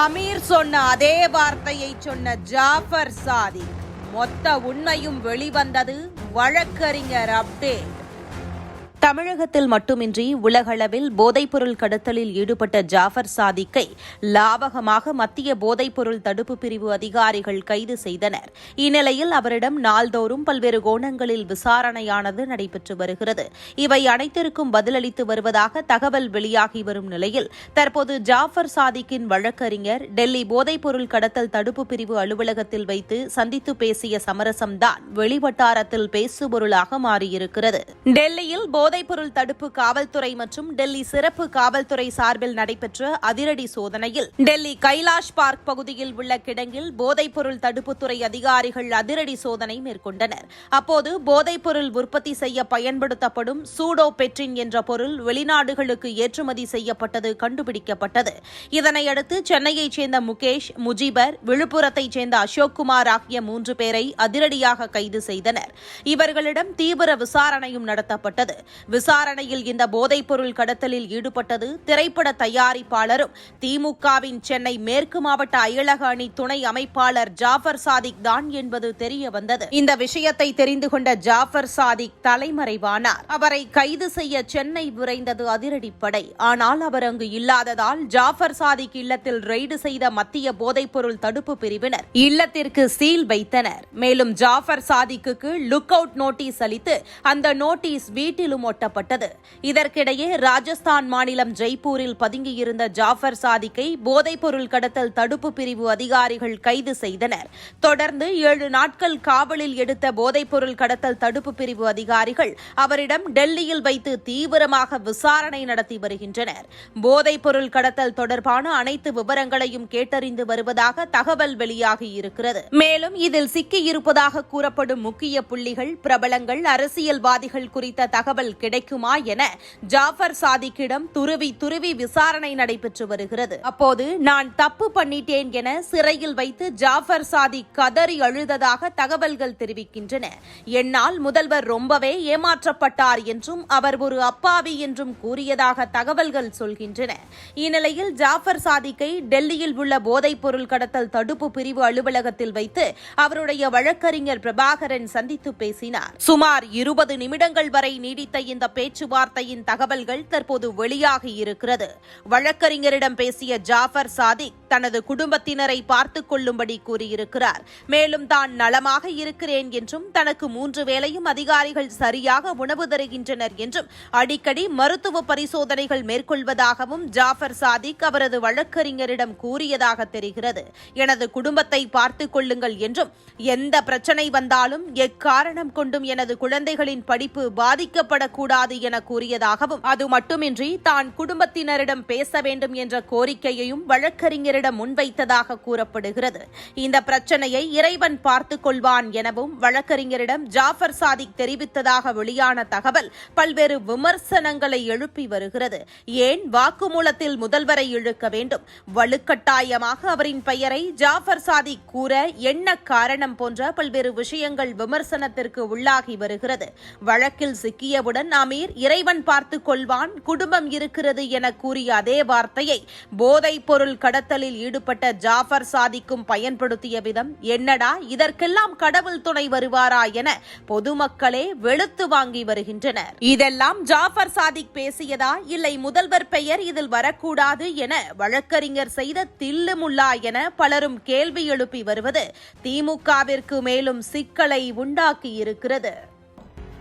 அமீர் சொன்ன அதே வார்த்தையை சொன்ன ஜாஃபர் சாதி மொத்த உண்மையும் வெளிவந்தது வழக்கறிஞர் அப்டேட். தமிழகத்தில் மட்டுமின்றி உலகளவில் போதைப்பொருள் கடத்தலில் ஈடுபட்ட ஜாஃபர் சாதிக்கை லாவகமாக மத்திய போதைப்பொருள் தடுப்பு பிரிவு அதிகாரிகள் கைது செய்தனர். இந்நிலையில் அவரிடம் நாள்தோறும் பல்வேறு கோணங்களில் விசாரணையானது நடைபெற்று வருகிறது. இவை அனைத்திற்கும் பதிலளித்து வருவதாக தகவல் வெளியாகி வரும் நிலையில் தற்போது ஜாஃபர் சாதிக்கின் வழக்கறிஞர் டெல்லி போதைப்பொருள் கடத்தல் தடுப்பு பிரிவு அலுவலகத்தில் வைத்து சந்தித்து பேசிய சமரசம்தான் வெளிவட்டாரத்தில் பேசுபொருளாக மாறியிருக்கிறது. டெல்லியில் போதைப்பொருள் தடுப்பு காவல்துறை மற்றும் டெல்லி சிறப்பு காவல்துறை சார்பில் நடைபெற்ற அதிரடி சோதனையில் டெல்லி கைலாஷ் பார்க் பகுதியில் உள்ள கிடங்கில் போதைப்பொருள் தடுப்புத்துறை அதிகாரிகள் அதிரடி சோதனை மேற்கொண்டனர். அப்போது போதைப்பொருள் உற்பத்தி செய்ய பயன்படுத்தப்படும் சூடோ பெட்ரின் என்ற பொருள் வெளிநாடுகளுக்கு ஏற்றுமதி செய்யப்பட்டது கண்டுபிடிக்கப்பட்டது. இதனையடுத்து சென்னையைச் சேர்ந்த முகேஷ் முஜிபர் விழுப்புரத்தைச் சேர்ந்த அசோக்குமார் ஆகிய மூன்று பேரை அதிரடியாக கைது செய்தனர். இவர்களிடம் தீவிர விசாரணையும் நடத்தப்பட்டது. விசாரணையில் இந்த போதைப்பொருள் கடத்தலில் ஈடுபட்டது திரைப்பட தயாரிப்பாளரும் திமுகவின் சென்னை மேற்கு மாவட்ட அயலக அணி துணை அமைப்பாளர் ஜாஃபர் சாதிக் தான் என்பது தெரிய வந்தது. இந்த விஷயத்தை தெரிந்து கொண்ட ஜாஃபர் சாதிக் தலைமறைவானார். அவரை கைது செய்ய சென்னை விரைந்தது அதிரடிப்படை. ஆனால் அவர் அங்கு இல்லாததால் ஜாஃபர் சாதிக் இல்லத்தில் ரெய்டு செய்த மத்திய போதைப்பொருள் தடுப்பு பிரிவினர் இல்லத்திற்கு சீல் வைத்தனர். மேலும் ஜாஃபர் சாதிக்கு லுக் அவுட் நோட்டீஸ் அளித்து அந்த நோட்டீஸ் வீட்டிலும் ஒட்டப்பட்டது. இதற்கிடையே ராஜஸ்தான் மாநிலம் ஜெய்ப்பூரில் பதுங்கியிருந்த ஜாஃபர் சாதிக்கை போதைப்பொருள் கடத்தல் தடுப்பு பிரிவு அதிகாரிகள் கைது செய்தனர். தொடர்ந்து ஏழு நாட்கள் காவலில் எடுத்த போதைப்பொருள் கடத்தல் தடுப்பு பிரிவு அதிகாரிகள் அவரிடம் டெல்லியில் வைத்து தீவிரமாக விசாரணை நடத்தி வருகின்றனர். போதைப்பொருள் கடத்தல் தொடர்பான அனைத்து விவரங்களையும் கேட்டறிந்து வருவதாக தகவல் வெளியாகியிருக்கிறது மேலும் இதில் சிக்கியிருப்பதாக கூறப்படும் முக்கிய புள்ளிகள் பிரபலங்கள் அரசியல்வாதிகள் குறித்த தகவல் கிடைக்குமா என ஜாஃபர் சாதிக்கிடம் துருவி துருவி விசாரணை நடைபெற்று வருகிறது. அப்போது நான் தப்பு பண்ணிட்டேன் என சிறையில் வைத்து ஜாஃபர் சாதி கதறி அழுததாக தகவல்கள் தெரிவிக்கின்றன. என்னால் முதல்வர் ரொம்பவே ஏமாற்றப்பட்டார் என்றும் அவர் ஒரு அப்பாவி என்றும் கூறியதாக தகவல்கள் சொல்கின்றன. இந்நிலையில் ஜாஃபர் சாதிக்கை டெல்லியில் உள்ள போதைப் பொருள் கடத்தல் தடுப்பு பிரிவு அலுவலகத்தில் வைத்து அவருடைய வழக்கறிஞர் பிரபாகரன் சந்தித்து பேசினார். சுமார் இருபது நிமிடங்கள் வரை நீடித்த இந்த பேச்சுவார்த்தையின் தகவல்கள் தற்போது வெளியாகி இருக்கிறது. வழக்கறிஞரிடம் பேசிய ஜாஃபர் சாதிக் தனது குடும்பத்தினரை பார்த்துக் கொள்ளும்படி கூறியிருக்கிறார். மேலும் தான் நலமாக இருக்கிறேன் என்றும் தனக்கு மூன்று வேளையும் அதிகாரிகள் சரியாக உணவு தருகின்றனர் என்றும் அடிக்கடி மருத்துவ பரிசோதனைகள் மேற்கொள்வதாகவும் ஜாஃபர் சாதிக் அவரது வழக்கறிஞரிடம் கூறியதாக தெரிகிறது. எனது குடும்பத்தை பார்த்துக் கொள்ளுங்கள் என்றும் எந்த பிரச்சனை வந்தாலும் எக்காரணம் கொண்டும் எனது குழந்தைகளின் படிப்பு பாதிக்கப்பட பாதிக்கப்படக்கூடாது என கூறியதாகவும் அது மட்டுமின்றி தான் குடும்பத்தினரிடம் பேச வேண்டும் என்ற கோரிக்கையையும் வழக்கறிஞரிடம் முன்வைத்ததாக கூறப்படுகிறது. இந்த பிரச்சனையை இறைவன் பார்த்துக் கொள்வான் எனவும் வழக்கறிஞரிடம் ஜாஃபர் சாதிக் தெரிவித்ததாக வெளியான தகவல் பல்வேறு விமர்சனங்களை எழுப்பி வருகிறது. ஏன் வாக்குமூலத்தில் முதல்வரை இழுக்க வேண்டும்? வலுக்கட்டாயமாக அவரின் பெயரை ஜாஃபர் சாதிக் கூற என்ன காரணம் போன்ற பல்வேறு விஷயங்கள் விமர்சனத்திற்கு உள்ளாகி வருகிறது. வழக்கில் சிக்கியவுடன் அமீர் இறைவன் பார்த்து கொள்வான் குடும்பம் இருக்கிறது என கூறிய அதே வார்த்தையை போதைப் பொருள் கடத்தலில் ஈடுபட்ட ஜாஃபர் சாதிக்கும் பயன்படுத்திய விதம் என்னடா இதற்கெல்லாம் கடவுள் துணை வருவாரா என பொதுமக்களே வெளுத்து வாங்கி வருகின்றனர். இதெல்லாம் ஜாஃபர் சாதிக் பேசியதா? இல்லை முதல்வர் பெயர் இதில் வரக்கூடாது என வழக்கறிஞர் செய்த தில்லுமுல்லா என பலரும் கேள்வி எழுப்பி வருவது திமுகவிற்கு மேலும் சிக்கலை உண்டாக்கியிருக்கிறது